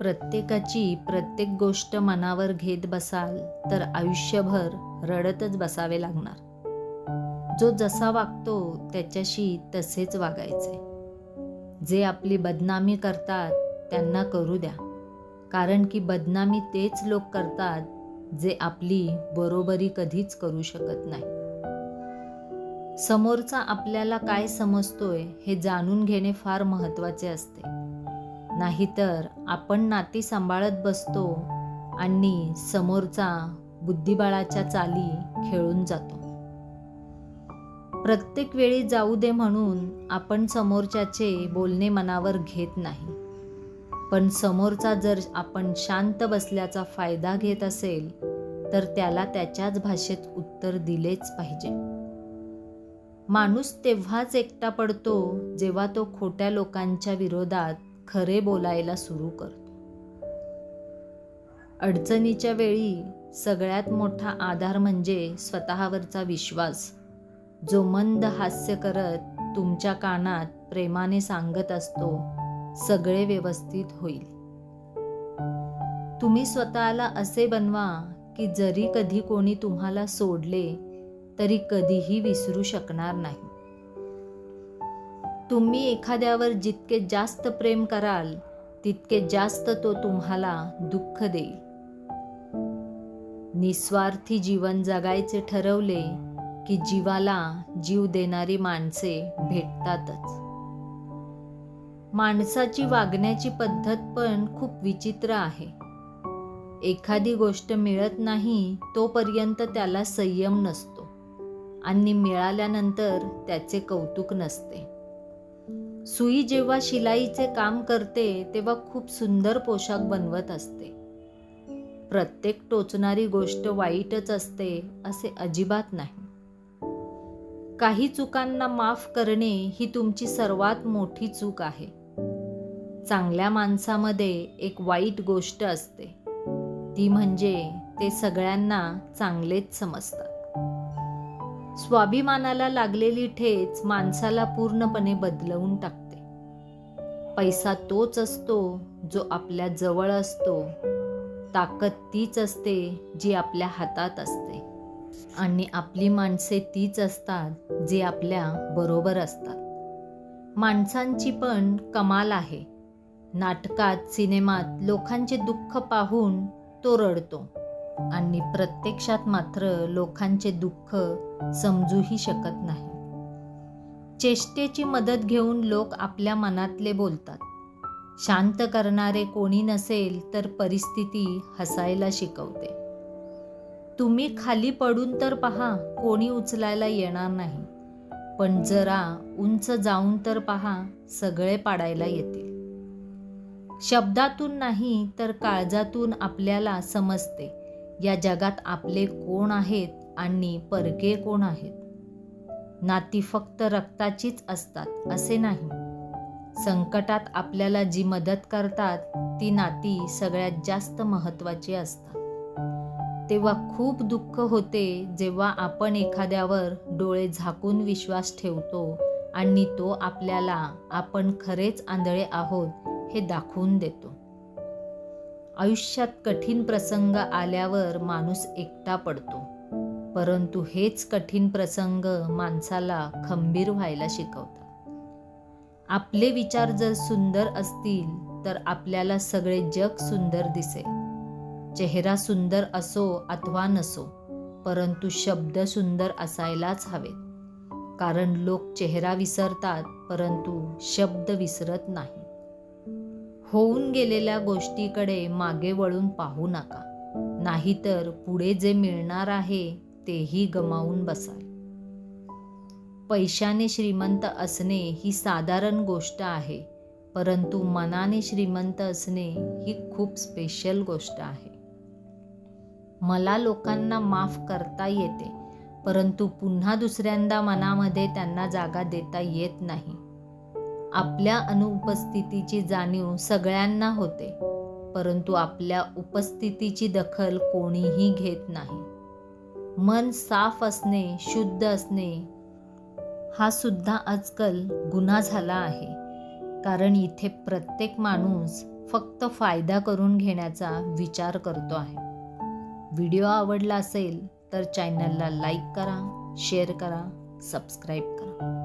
प्रत्येकाची प्रत्येक गोष्ट मनावर घेत बसाल तर आयुष्यभर रडतच बसावे लागणार. जो जसा वागतो त्याच्याशी तसेच वागायचे. जे आपली बदनामी करतात त्यांना करू द्या. कारण की बदनामी तेच लोक करतात जे आपली बरोबरी कधीच करू शकत नाही. समोरचा आपल्याला काय समजतोय हे जाणून घेणे फार महत्त्वाचे असते. नाहीतर आपण नाती सांभाळत बसतो आणि समोरचा बुद्धिबळाच्या चाली खेळून जातो. प्रत्येक वेळी जाऊ दे म्हणून आपण समोरच्याचे बोलणे मनावर घेत नाही. पण समोरचा जर आपण शांत बसल्याचा फायदा घेत असेल तर त्याला त्याच्याच भाषेत उत्तर दिलेच पाहिजे. माणूस तेव्हाच एकटा पडतो जेव्हा तो खोट्या लोकांच्या विरोधात खरे बोलायला सुरू करतो अडचणीच्या वेळी सगळ्यात मोठा आधार म्हणजे स्वतःवरचा विश्वास. जो मंद हास्य करत तुमच्या कानात प्रेमाने सांगत असतो सगळे व्यवस्थित होईल. तुम्ही स्वतःला असे बनवा की जरी कधी कोणी तुम्हाला सोडले तरी कधीही विसरू शकणार नाही. तुम्ही एखाद्यावर जितके जास्त प्रेम कराल तितके जास्त तो तुम्हाला दुःख देईल. निस्वार्थी जीवन जगायचे ठरवले की जीवाला जीव देणारी माणसे भेटतातच. माणसाची वागण्याची पद्धत पण खूप विचित्र आहे. एखादी गोष्ट मिळत नाही तोपर्यंत त्याला संयम नसतो आणि मिळाल्यानंतर त्याचे कौतुक नसते. सुई जेव्हा शिलाईचे काम करते तेव्हा खूप सुंदर पोशाख बनवत असते. प्रत्येक टोचणारी गोष्ट वाईटच असते असे अजिबात नाही. काही चुकांना माफ करणे ही तुमची सर्वात मोठी चूक आहे. चांगल्या माणसामध्ये एक वाईट गोष्ट असते. ती म्हणजे ते सगळ्यांना चांगलेच समजतात. स्वाभिमानाला लागलेली ठेच माणसाला पूर्णपणे बदलवून टाकते. पैसा तोच असतो जो आपल्या जवळ असतो. ताकद तीच असते जी आपल्या हातात असते. आणि आपली माणसे तीच असतात जी आपल्या बरोबर असतात. माणसांची पण कमाल आहे. नाटकात सिनेमात लोकांचे दुःख पाहून तो रडतो. आणि प्रत्यक्षात मात्र लोकांचे दुःख समजूही शकत नाही. चेष्टेची मदत घेऊन लोक आपल्या मनातले बोलतात. शांत करणारे कोणी नसेल तर परिस्थिती हसायला शिकवते. तुम्ही खाली पडून तर पहा कोणी उचलायला येणार नाही. पण जरा उंच जाऊन तर पहा सगळे पाडायला येतील. शब्दातून नाही तर काळजातून आपल्याला समजते. या जगात आपले कोण आहेत आणि परके कोण आहेत? नाती फक्त रक्ताचीच असतात असे नाही. संकटात आपल्याला जी मदत करतात ती नाती सगळ्यात जास्त महत्त्वाची असतात. तेव्हा खूप दुःख होते जेव्हा आपण एखाद्यावर डोळे झाकून विश्वास ठेवतो आणि तो आपल्याला आपण खरेच आंधळे आहोत हे दाखवून देतो. आयुष्यात कठीण प्रसंग आल्यावर माणूस एकटा पडतो. परंतु हेच कठीण प्रसंग माणसाला खंबीर व्हायला शिकवतात. आपले विचार जर सुंदर असतील तर आपल्याला सगळे जग सुंदर दिसेल. चेहरा सुंदर असो अथवा नसो परंतु शब्द सुंदर असायलाच हवेत. कारण लोक चेहरा विसरतात परंतु शब्द विसरत नाही होऊन गेलेल्या गोष्टीकडे मागे वळून पाहू नका. नाहीतर पुढे जे मिळणार आहे तेही गमावून बसाल. पैशाने श्रीमंत असणे ही साधारण गोष्ट आहे परंतु मनाने श्रीमंत असणे ही खूप स्पेशल गोष्ट आहे. मला लोकांना माफ करता येते परंतु पुन्हा दुसऱ्यांदा मनामध्ये त्यांना जागा देता येत नाही. आपल्या अनुपस्थितीची जाणीव सगळ्यांना होते परंतु आपल्या उपस्थितीची दखल कोणीही घेत नाही. मन साफ असणे शुद्ध असणे हा सुद्धा आजकाल गुन्हा झाला आहे. कारण इथे प्रत्येक माणूस फक्त फायदा करून घेण्याचा विचार करतो आहे. व्हिडिओ आवडला असेल तर चॅनलला लाईक करा शेअर करा सबस्क्राईब करा.